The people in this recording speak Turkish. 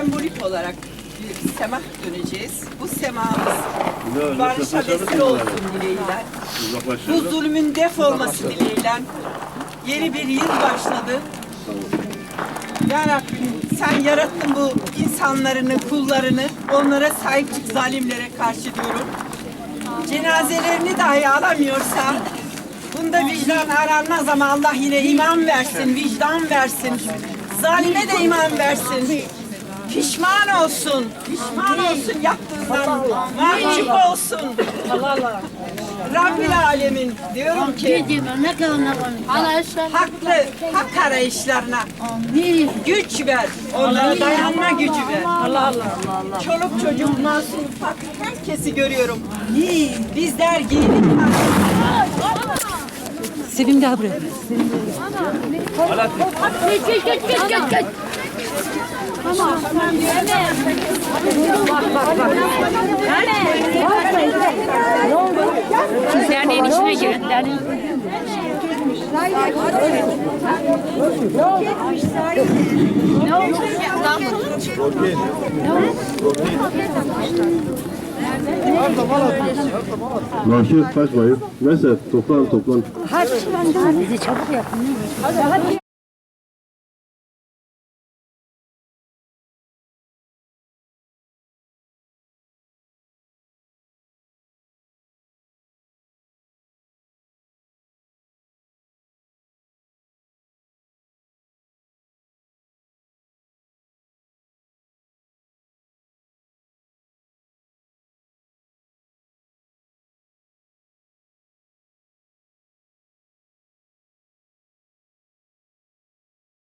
sembolik olarak bir semah döneceğiz. Bu semahımız Güzel, barışa vesile olsun dileğiyle. Bu zulmün def olması dileğiyle yeni bir yıl başladı. Ya Rabbim sen yarattın bu insanlarını, kullarını. Onlara sahip çık zalimlere karşı diyorum. Cenazelerini dahi alamıyorsa bunda vicdan aranmaz ama Allah yine iman versin, vicdan versin. Zalime de iman versin. Pişman olsun, pişman olsun yaptığından, mahcup olsun. Allah Allah. Rabbil Alemin diyorum ki haklı, hak arayışlarına güç ver. Onlara dayanma gücü ver. Allah Allah. Çoluk çocuk masum bak herkesi görüyorum. Bizler giydik. Sevim gel buraya. Geç geç geç geç geç Tamam. Siz derneğin içine girin. Derneğin Nakit kaçmayın. Neyse toplan toplan. Bizi çabuk yapın.